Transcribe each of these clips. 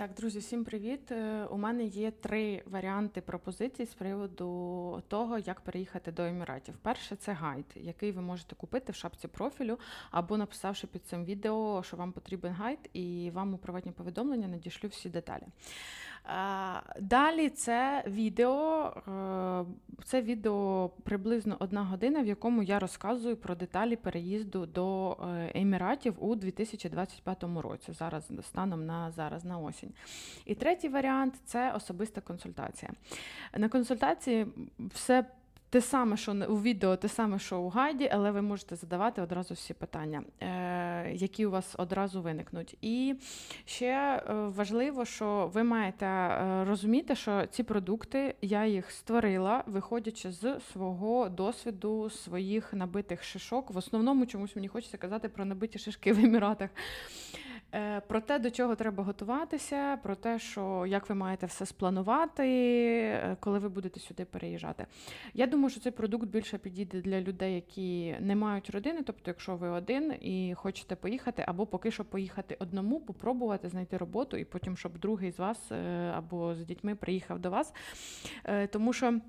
Так, друзі, всім привіт. Е, У мене є три варіанти пропозицій з приводу того, як переїхати до Еміратів. Перше це гайд, який ви можете купити в шапці профілю, або написавши під цим відео, що вам потрібен гайд, і вам у приватні повідомлення надішлю всі деталі. Далі це відео. е, Це відео приблизно одна година, в якому я розказую про деталі переїзду до е, Еміратів у 2025 році. Зараз станом на зараз на осінь. І третій варіант це особиста консультація. На консультації все. Те саме, що у відео, те саме, що у гайді, але ви можете задавати одразу всі питання, е, які у вас одразу виникнуть. І ще е, важливо, що ви маєте е, розуміти, що ці продукти я їх створила, виходячи з свого досвіду, своїх набитих шишок. В основному чомусь мені хочеться казати про набиті шишки в Еміратах. Е, Про те, до чого треба готуватися, про те, що як ви маєте все спланувати, е, коли ви будете сюди переїжджати. Я думаю, що цей продукт більше підійде для людей, які не мають родини. Тобто, якщо ви один і хочете поїхати, або поки що поїхати одному, попробувати знайти роботу, і потім, щоб другий з вас е, або з дітьми приїхав до вас. Тому що.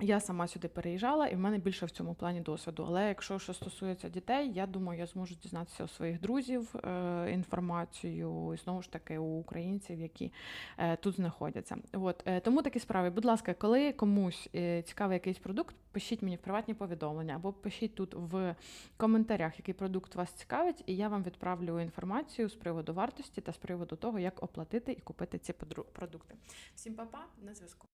Я сама сюди переїжджала, і в мене більше в цьому плані досвіду. Але якщо що стосується дітей, я думаю, я зможу дізнатися у своїх друзів е, інформацію і знову ж таки у українців, які е, тут знаходяться. От е, тому такі справи. Будь ласка, коли комусь е, цікавий якийсь продукт, пишіть мені в приватні повідомлення або пишіть тут в коментарях, який продукт вас цікавить, і я вам відправлю інформацію з приводу вартості та з приводу того, як оплатити і купити ці продукти. Всім па-па, на зв'язку.